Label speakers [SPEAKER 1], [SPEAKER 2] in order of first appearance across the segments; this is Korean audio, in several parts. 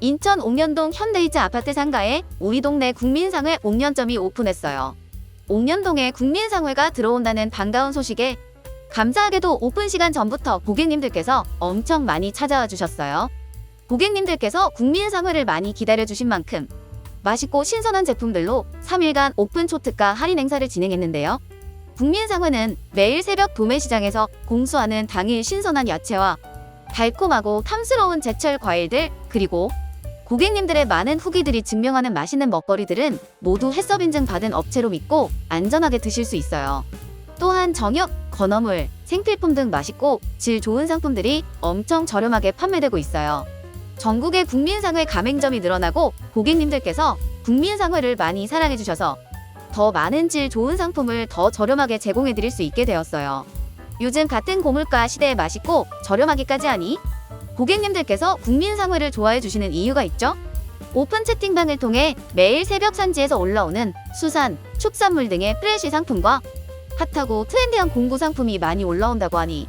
[SPEAKER 1] 인천 옥년동 현대이츠 아파트 상가에 우리 동네 국민상회 옥년점이 오픈했어요. 옥년동에 국민상회가 들어온다는 반가운 소식에 감사하게도 오픈 시간 전부터 고객님들께서 엄청 많이 찾아와 주셨어요. 고객님들께서 국민상회를 많이 기다려주신 만큼 맛있고 신선한 제품들로 3일간 오픈 초특가 할인 행사를 진행했는데요. 국민상회는 매일 새벽 도매시장에서 공수하는 당일 신선한 야채와 달콤하고 탐스러운 제철 과일들 그리고 고객님들의 많은 후기들이 증명하는 맛있는 먹거리들은 모두 해썹 인증 받은 업체로 믿고 안전하게 드실 수 있어요. 또한 정육, 건어물, 생필품 등 맛있고 질 좋은 상품들이 엄청 저렴하게 판매되고 있어요. 전국의 국민상회 가맹점이 늘어나고 고객님들께서 국민상회를 많이 사랑해 주셔서 더 많은 질 좋은 상품을 더 저렴하게 제공해 드릴 수 있게 되었어요. 요즘 같은 고물가 시대에 맛있고 저렴하기까지 하니 고객님들께서 국민상회를 좋아해 주시는 이유가 있죠? 오픈 채팅방을 통해 매일 새벽 산지에서 올라오는 수산, 축산물 등의 프레시 상품과 핫하고 트렌디한 공구 상품이 많이 올라온다고 하니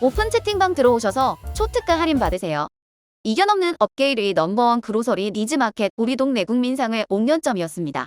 [SPEAKER 1] 오픈 채팅방 들어오셔서 초특가 할인 받으세요. 이견 없는 업계 1위 넘버원 그로서리 니즈마켓 우리 동네 국민상회 5년점이었습니다.